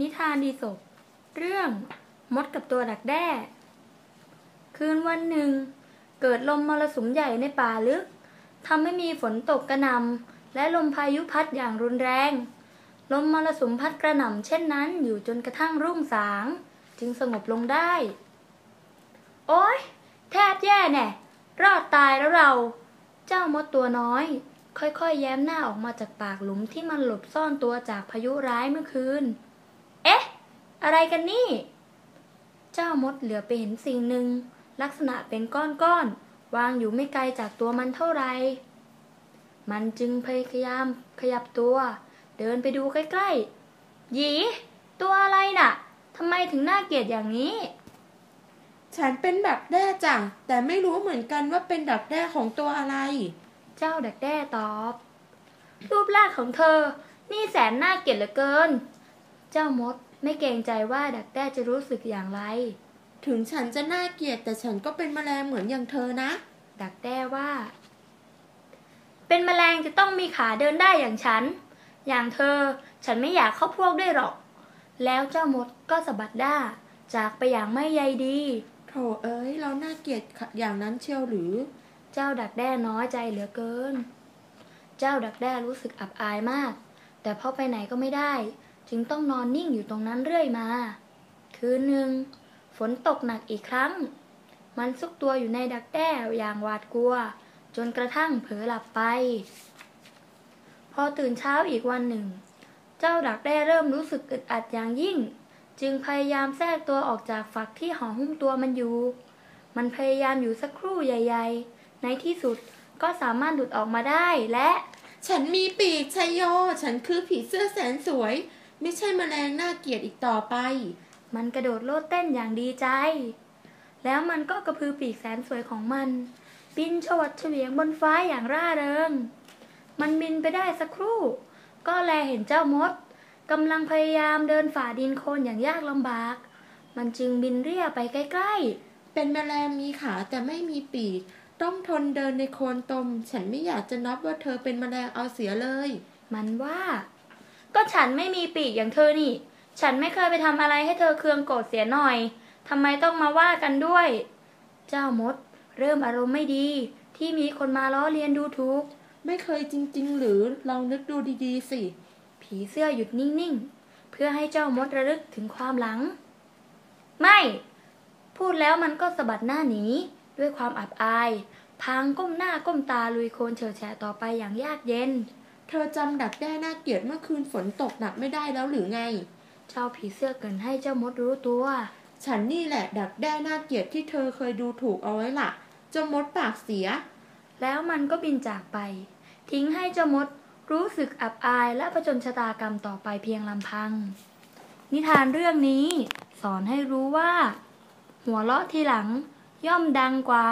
นิทานดีศพเรื่องมดกับตัวดักแด้ คืนวันหนึ่ง เกิดลมมรสุมใหญ่ในป่าลึกทำให้มีฝนตกกระหน่ำและลมพายุพัดอย่างรุนแรง ลมมรสุมพัดกระหน่ำเช่นนั้นอยู่จนกระทั่งรุ่งสาง จึงสงบลงได้ โอ๊ยแทบแย่แน่ รอดตายแล้วเรา เจ้ามดตัวน้อย ค่อยๆ แย้มหน้าออกมาจากปากหลุมที่มันหลบซ่อนตัวจากพายุร้ายเมื่อคืน อะไรกันนี่ เจ้ามดเหลือไปเห็นสิ่งหนึ่ง ลักษณะเป็นก้อนๆ วางอยู่ไม่ไกลจากตัวมันเท่าไหร่มันจึงพยายามขยับตัว เดินไปดูใกล้ๆ หยี ตัวอะไรน่ะทำไมถึงน่าเกลียดอย่างนี้ ฉันเป็นดักแด้จ้ะแต่ไม่รู้เหมือนกันว่าเป็นดักแด้ของตัวอะไร เจ้าดักแด้ตอบ รูปร่างของเธอ นี่แสนน่าเกลียดเหลือเกิน เจ้ามด ไม่เกรงใจว่าดักแด้จะรู้สึกอย่างไร ถึงฉันจะน่าเกลียดแต่ฉันก็เป็นแมลงเหมือนอย่างเธอนะ ดักแด้ว่า เป็นแมลงจะต้องมีขาเดินได้อย่างฉัน อย่างเธอ ฉันไม่อยากเข้าพวกด้วยหรอก แล้วเจ้ามดก็สะบัดด้า จากไปอย่างไม่ใยดีโถเอ้ย เราน่าเกลียดอย่างนั้นเชียวหรือ เจ้าดักแด้น้อยใจเหลือเกิน เจ้าดักแด้รู้สึกอับอายมาก แต่พอไปไหนก็ไม่ได้ จึงต้องนอนนิ่งอยู่ตรงนั้นเรื่อยมา คืนหนึ่งฝนตกหนักอีกครั้ง มันซุกตัวอยู่ในดักแด้อย่างหวาดกลัว จนกระทั่งเผลอหลับไป พอตื่นเช้าอีกวันหนึ่ง เจ้าดักแด้เริ่มรู้สึกอึดอัดอย่างยิ่ง จึงพยายามแทรกตัวออกจากฝักที่ห่อหุ้มตัวมันอยู่ มันพยายามอยู่สักครู่ใหญ่ ๆ ในที่สุดก็สามารถหลุดออกมาได้และ ฉันมีปีกชัยโย ฉันคือผีเสื้อแสนสวย ไม่ใช่แมลงน่าเกลียดอีกต่อไป มันกระโดดโลดเต้นอย่างดีใจ แล้วมันก็กระพือปีกแสนสวยของมัน บินชวัดเฉวียงบนฟ้าอย่างร่าเริง มันบินไปได้สักครู่ ก็แลเห็นเจ้ามดกำลังพยายามเดินฝ่าดินโคลนอย่างยากลำบาก มันจึงบินเรียไปใกล้เป็นแมลงมีขาแต่ไม่มีปีก ต้องทนเดินในโคลนตม ฉันไม่อยากจะนับว่าเธอเป็นแมลงเอาเสียเลยๆมันว่า ก็ฉันไม่มีปีกอย่างเธอนี่ ฉันไม่เคยไปทำอะไรให้เธอเคืองโกรธเสียหน่อยทำไมต้องมาว่ากันด้วย เจ้ามด เริ่มอารมณ์ไม่ดี ที่มีคนมาล้อเลียนดูถูก ไม่เคยจริง ๆ หรือลองนึกดูดีๆสิ ผีเสื้อหยุดนิ่ง ๆ เพื่อให้เจ้ามดระลึกถึงความหลัง ไม่ พูดแล้วมันก็สะบัดหน้าหนี ด้วยความอับอาย พางก้มหน้าก้มตาลุยโคลนเฉิดแฉะต่อไปอย่างยากเย็น เธอจำดักแด้น่าเกลียดเมื่อคืนฝนตกหนักไม่ได้แล้วหรือไง เจ้าผีเสื้อเกรินให้เจ้ามดรู้ตัว ฉันนี่แหละ ดักแด้น่าเกลียดที่เธอเคยดูถูกเอาไว้ล่ะ เจ้ามดปากเสีย แล้วมันก็บินจากไป ทิ้งให้เจ้ามดรู้สึกอับอายและผจญชะตากรรมต่อไปเพียงลำพัง นิทานเรื่องนี้สอนให้รู้ว่า หัวเราะทีหลังย่อมดังกว่า